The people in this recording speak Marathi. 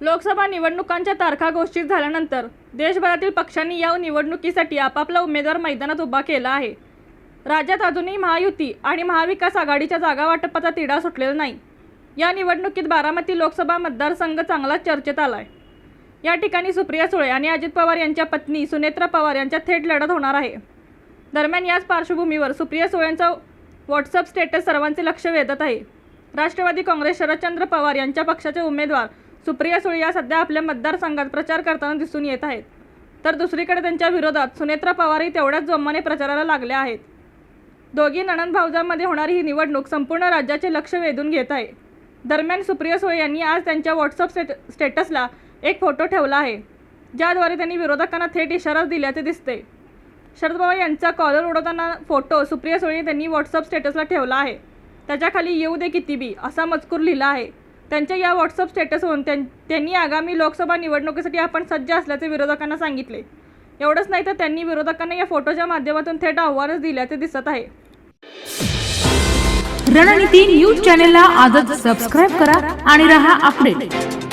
लोकसभा निवडणुकांच्या तारखा घोषित झाल्यानंतर देशभरातील पक्षांनी या निवडणुकीसाठी आपापला उमेदवार मैदानात उभा केला आहे. राज्यात अजूनही महायुती आणि महाविकास आघाडीच्या जागा वाटपाचा तिढा सुटलेला नाही. या निवडणुकीत बारामती लोकसभा मतदारसंघ चांगलाच चर्चेत आला आहे या ठिकाणी सुप्रिया सुळे आणि अजित पवार यांच्या पत्नी सुनेत्रा पवार यांच्यात थेट लढत होणार आहे. दरम्यान याच पार्श्वभूमीवर सुप्रिया सुळेंचा व्हॉट्सअप स्टेटस सर्वांचे लक्ष वेधत आहे. राष्ट्रवादी काँग्रेस शरदचंद्र पवार यांच्या पक्षाचे उमेदवार सुप्रिया सुळे या सध्या आपल्या मतदारसंघात प्रचार करताना दिसून येत आहेत. तर दुसरीकडे त्यांच्या विरोधात सुनेत्रा पवारही तेवढ्याच जोमाने प्रचाराला लागल्या आहेत. दोघी नणंद भाऊजांमध्ये होणारी ही निवडणूक संपूर्ण राज्याचे लक्ष वेधून घेत आहे. दरम्यान सुप्रिया सुळे यांनी आज त्यांच्या व्हॉट्सअप स्टेट स्टेटसला एक फोटो ठेवला आहे ज्याद्वारे त्यांनी विरोधकांना थेट इशारा दिल्याचे दिसते. शरद पवार यांचा कॉलर उडवताना फोटो सुप्रिया सुळे त्यांनी व्हॉट्सअप स्टेटसला ठेवला आहे. त्याच्याखाली येऊ दे किती बी असा मजकूर लिहिला आहे. त्यांच्या या व्हॉट्सअप स्टेटसवरून त्यां त्यांनी आगामी लोकसभा निवडणुकीसाठी आपण सज्ज असल्याचे विरोधकांना सांगितले. एवढंच नाही तर त्यांनी विरोधकांना या फोटोच्या माध्यमातून थेट आव्हानच दिल्याचे दिसत आहे. रणनीती न्यूज चॅनेलला आजच सबस्क्राईब करा आणि रहा अपडेट